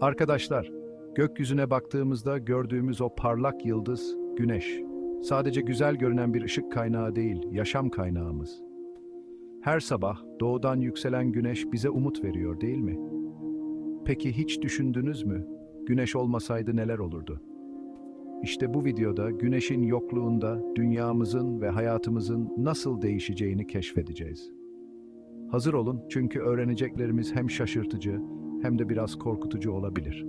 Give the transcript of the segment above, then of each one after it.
Arkadaşlar, gökyüzüne baktığımızda gördüğümüz o parlak yıldız, güneş. Sadece güzel görünen bir ışık kaynağı değil, yaşam kaynağımız. Her sabah doğudan yükselen güneş bize umut veriyor değil mi? Peki hiç düşündünüz mü? Güneş olmasaydı neler olurdu? İşte bu videoda güneşin yokluğunda dünyamızın ve hayatımızın nasıl değişeceğini keşfedeceğiz. Hazır olun çünkü öğreneceklerimiz hem şaşırtıcı hem de biraz korkutucu olabilir.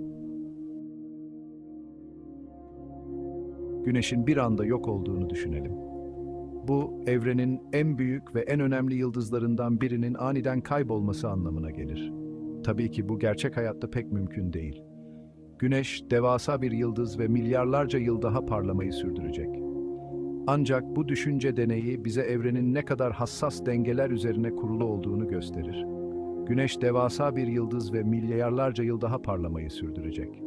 Güneşin bir anda yok olduğunu düşünelim. Bu, evrenin en büyük ve en önemli yıldızlarından birinin aniden kaybolması anlamına gelir. Tabii ki bu gerçek hayatta pek mümkün değil. Güneş, devasa bir yıldız ve milyarlarca yıl daha parlamayı sürdürecek. Ancak bu düşünce deneyi bize evrenin ne kadar hassas dengeler üzerine kurulu olduğunu gösterir. Güneş devasa bir yıldız ve milyarlarca yıl daha parlamayı sürdürecek.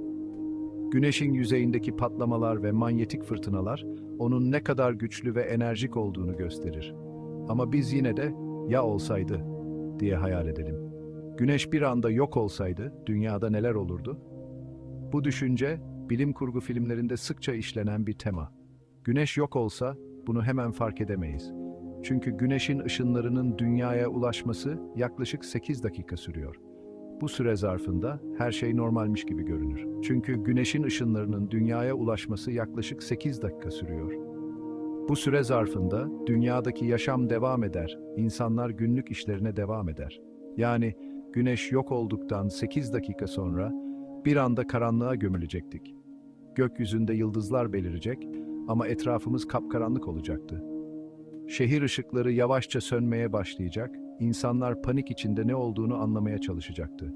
Güneşin yüzeyindeki patlamalar ve manyetik fırtınalar onun ne kadar güçlü ve enerjik olduğunu gösterir. Ama biz yine de ya olsaydı diye hayal edelim. Güneş bir anda yok olsaydı dünyada neler olurdu? Bu düşünce bilim kurgu filmlerinde sıkça işlenen bir tema. Güneş yok olsa bunu hemen fark edemeyiz. Çünkü güneşin ışınlarının dünyaya ulaşması yaklaşık 8 dakika sürüyor. Bu süre zarfında her şey normalmiş gibi görünür. Çünkü güneşin ışınlarının dünyaya ulaşması yaklaşık 8 dakika sürüyor. Bu süre zarfında dünyadaki yaşam devam eder, insanlar günlük işlerine devam eder. Yani güneş yok olduktan 8 dakika sonra bir anda karanlığa gömülecektik. Gökyüzünde yıldızlar belirecek ama etrafımız kapkaranlık olacaktı. Şehir ışıkları yavaşça sönmeye başlayacak, insanlar panik içinde ne olduğunu anlamaya çalışacaktı.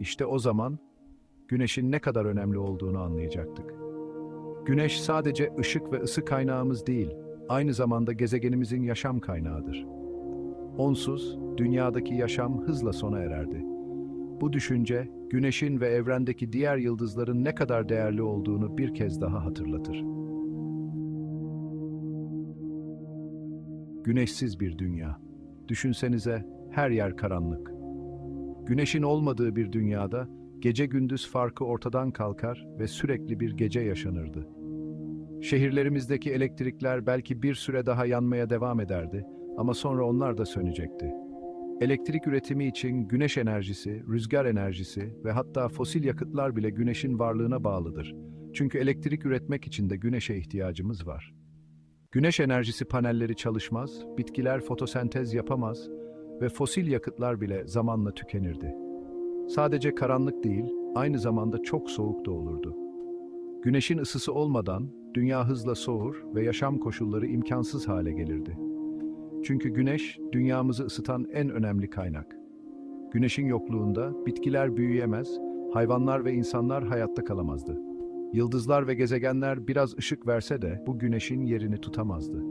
İşte o zaman güneşin ne kadar önemli olduğunu anlayacaktık. Güneş sadece ışık ve ısı kaynağımız değil, aynı zamanda gezegenimizin yaşam kaynağıdır. Onsuz dünyadaki yaşam hızla sona ererdi. Bu düşünce güneşin ve evrendeki diğer yıldızların ne kadar değerli olduğunu bir kez daha hatırlatır. Güneşsiz bir dünya. Düşünsenize her yer karanlık. Güneşin olmadığı bir dünyada gece gündüz farkı ortadan kalkar ve sürekli bir gece yaşanırdı. Şehirlerimizdeki elektrikler belki bir süre daha yanmaya devam ederdi ama sonra onlar da sönecekti. Elektrik üretimi için güneş enerjisi, rüzgar enerjisi ve hatta fosil yakıtlar bile güneşin varlığına bağlıdır. Çünkü elektrik üretmek için de güneşe ihtiyacımız var. Güneş enerjisi panelleri çalışmaz, bitkiler fotosentez yapamaz ve fosil yakıtlar bile zamanla tükenirdi. Sadece karanlık değil, aynı zamanda çok soğuk da olurdu. Güneşin ısısı olmadan dünya hızla soğur ve yaşam koşulları imkansız hale gelirdi. Çünkü güneş dünyamızı ısıtan en önemli kaynak. Güneşin yokluğunda bitkiler büyüyemez, hayvanlar ve insanlar hayatta kalamazdı. Yıldızlar ve gezegenler biraz ışık verse de bu güneşin yerini tutamazdı.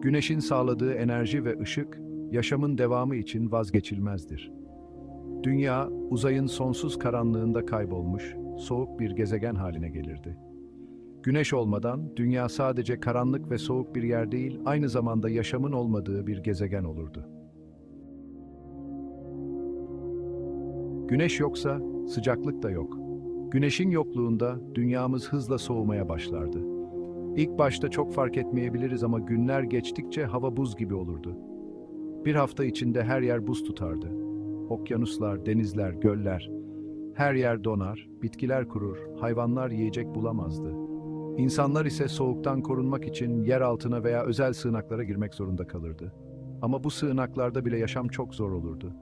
Güneşin sağladığı enerji ve ışık yaşamın devamı için vazgeçilmezdir. Dünya uzayın sonsuz karanlığında kaybolmuş, soğuk bir gezegen haline gelirdi. Güneş olmadan dünya sadece karanlık ve soğuk bir yer değil, aynı zamanda yaşamın olmadığı bir gezegen olurdu. Güneş yoksa sıcaklık da yok. Güneşin yokluğunda dünyamız hızla soğumaya başlardı. İlk başta çok fark etmeyebiliriz ama günler geçtikçe hava buz gibi olurdu. Bir hafta içinde her yer buz tutardı. Okyanuslar, denizler, göller, her yer donar, bitkiler kurur, hayvanlar yiyecek bulamazdı. İnsanlar ise soğuktan korunmak için yer altına veya özel sığınaklara girmek zorunda kalırdı. Ama bu sığınaklarda bile yaşam çok zor olurdu.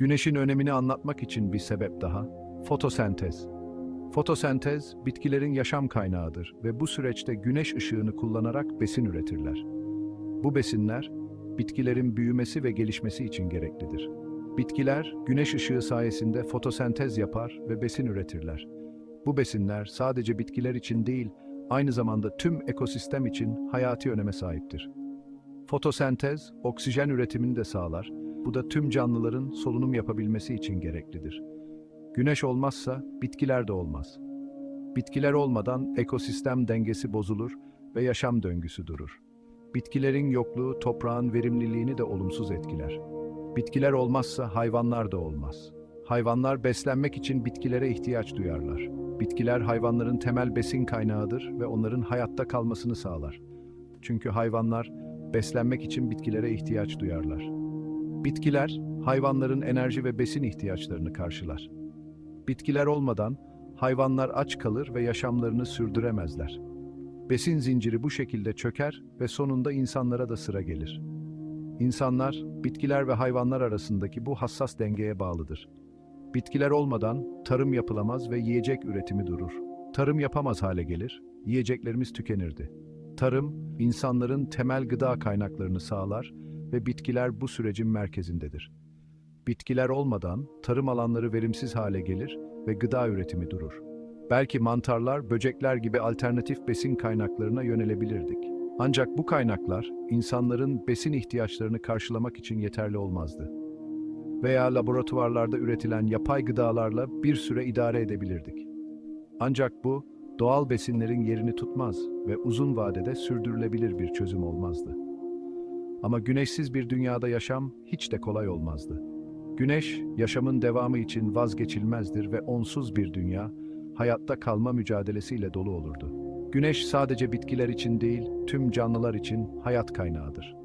Güneşin önemini anlatmak için bir sebep daha, fotosentez. Fotosentez, bitkilerin yaşam kaynağıdır ve bu süreçte güneş ışığını kullanarak besin üretirler. Bu besinler, bitkilerin büyümesi ve gelişmesi için gereklidir. Bitkiler, güneş ışığı sayesinde fotosentez yapar ve besin üretirler. Bu besinler sadece bitkiler için değil, aynı zamanda tüm ekosistem için hayati öneme sahiptir. Fotosentez, oksijen üretimini de sağlar, bu da tüm canlıların solunum yapabilmesi için gereklidir. Güneş olmazsa bitkiler de olmaz. Bitkiler olmadan ekosistem dengesi bozulur ve yaşam döngüsü durur. Bitkilerin yokluğu toprağın verimliliğini de olumsuz etkiler. Bitkiler olmazsa hayvanlar da olmaz. Hayvanlar beslenmek için bitkilere ihtiyaç duyarlar. Bitkiler hayvanların temel besin kaynağıdır ve onların hayatta kalmasını sağlar. Çünkü hayvanlar beslenmek için bitkilere ihtiyaç duyarlar. Bitkiler hayvanların enerji ve besin ihtiyaçlarını karşılar. Bitkiler olmadan hayvanlar aç kalır ve yaşamlarını sürdüremezler. Besin zinciri bu şekilde çöker ve sonunda insanlara da sıra gelir. İnsanlar, bitkiler ve hayvanlar arasındaki bu hassas dengeye bağlıdır. Bitkiler olmadan tarım yapılamaz ve yiyecek üretimi durur. Tarım yapamaz hale gelir, yiyeceklerimiz tükenirdi. Tarım, insanların temel gıda kaynaklarını sağlar ve bitkiler bu sürecin merkezindedir. Bitkiler olmadan tarım alanları verimsiz hale gelir ve gıda üretimi durur. Belki mantarlar, böcekler gibi alternatif besin kaynaklarına yönelebilirdik. Ancak bu kaynaklar insanların besin ihtiyaçlarını karşılamak için yeterli olmazdı. Veya laboratuvarlarda üretilen yapay gıdalarla bir süre idare edebilirdik. Ancak bu doğal besinlerin yerini tutmaz ve uzun vadede sürdürülebilir bir çözüm olmazdı. Ama güneşsiz bir dünyada yaşam hiç de kolay olmazdı. Güneş, yaşamın devamı için vazgeçilmezdir ve onsuz bir dünya, hayatta kalma mücadelesiyle dolu olurdu. Güneş sadece bitkiler için değil, tüm canlılar için hayat kaynağıdır.